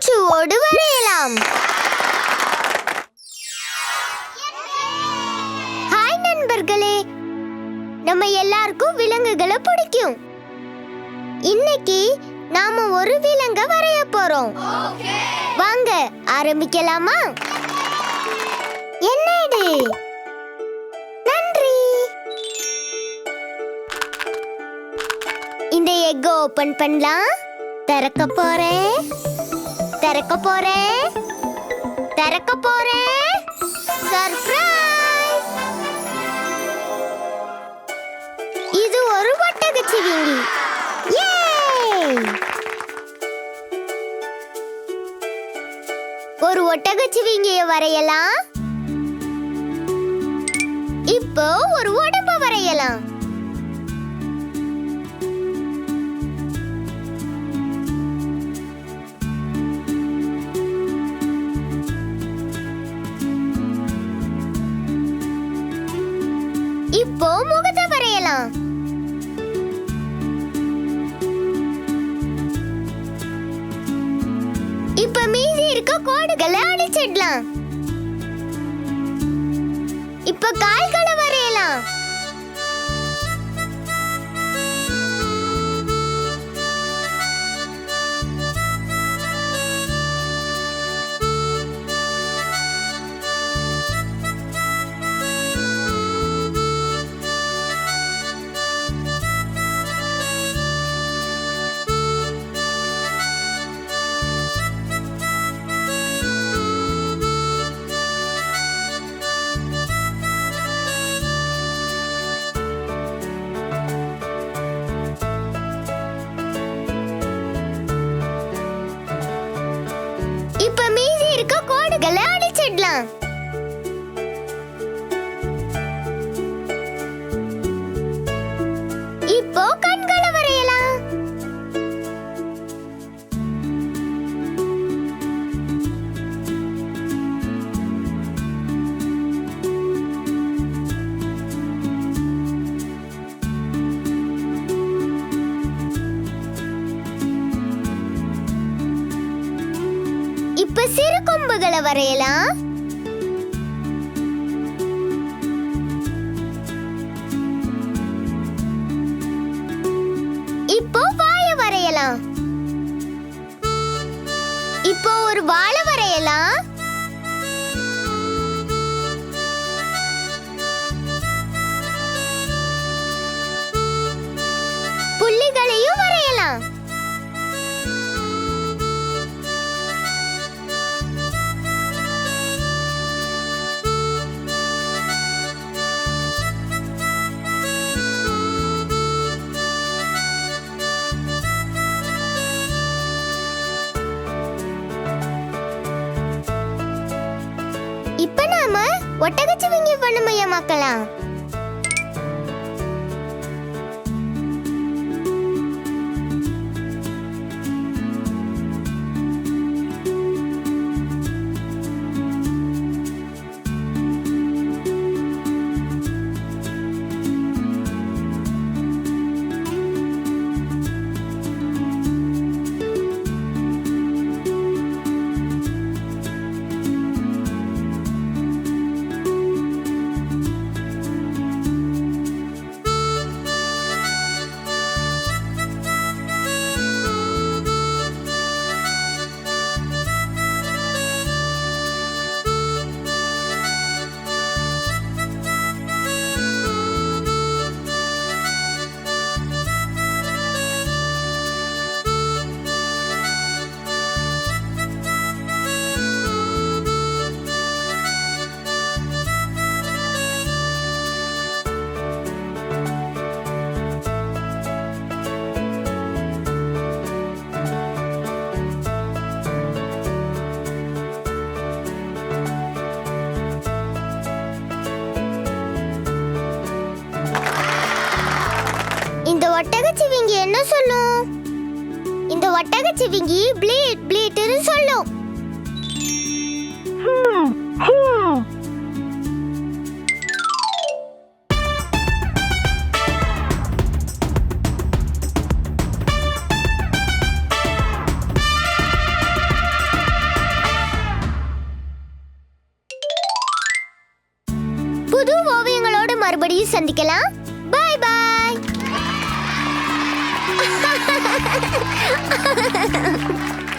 மூச்சுவோடு வரையலாம். ஹாய் நண்பர்களே. நம்ம எல்லாருக்கும் விலங்குகளை பிடிக்கும். இன்னைக்கு நாம ஒரு விலங்க வரைய போறோம். வாங்க ஆரம்பிக்கலாமா? என்ன இது? நன்றி. இந்த எக் ஓபன் பண்ணலாம். திறக்க போறேன். திறக்க போறேன் திறக்க போறேன் சர்ப்ரைஸ் இது ஒரு ஒட்டகச்சிவிங்கி. ஒரு ஒட்டகச்சிவிங்கிய வரையலாம். இப்போ ஒரு உடம்ப வரையலாம். இப்போ முகத்தை வரையலாம். இப்ப மீதி இருக்க கோடுகளை அடிச்சிடலாம் இப்ப கால்கள் இப்ப சிறு கொம்புகளை வரையலாம். இப்போ வாய வரையலாம். இப்போ ஒரு வாழை ஒட்டகச்சிவிங்கி பண்ணுமையா இந்த ஒட்டகச்சிவிங்கி என்ன சொல்லும்? இந்த ஒட்டகச்சிவிங்கி ப்ளீட் ப்ளீட்னு சொல்லும். புது ஓவியங்களோடு மறுபடியும் சந்திக்கலாம். ハハハハハ!